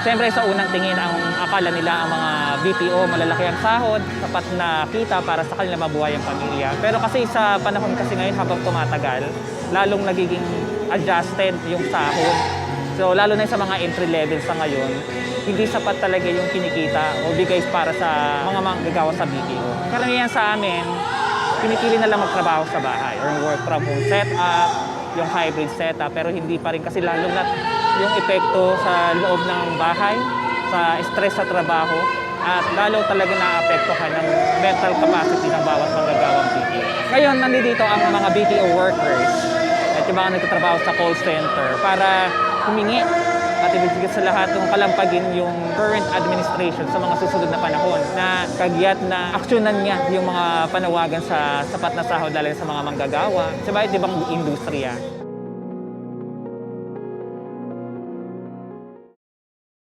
Siyempre sa unang tingin ang akala nila ang mga BPO malalaki ang sahod, sapat na kita para sa kanila mabuhay ang pamilya. Pero kasi sa panahon kasi ngayon habang tumatagal, lalong nagiging adjusted yung sahod. So lalo na sa mga entry level sa ngayon, hindi sapat talaga yung kinikita o bigay para sa mga manggagawa sa BPO. Karamihan sa amin, pinipili na lang magtrabaho sa bahay or work from home setup, yung hybrid setup, pero hindi pa rin kasi lalo na yung epekto sa loob ng bahay, sa stress sa trabaho, at lalo talaga naapektuhan ng mental capacity ng bawat manggagawang BPO. Ngayon, nandito ang mga BPO workers at yung mga nagtatrabaho sa call center para humingi at sa lahat ng kalampagin yung current administration sa mga susunod na panahon na kagyat na aksyonan niya yung mga panawagan sa sapat na sahod dahil sa mga manggagawa sa bahay ibang industriya.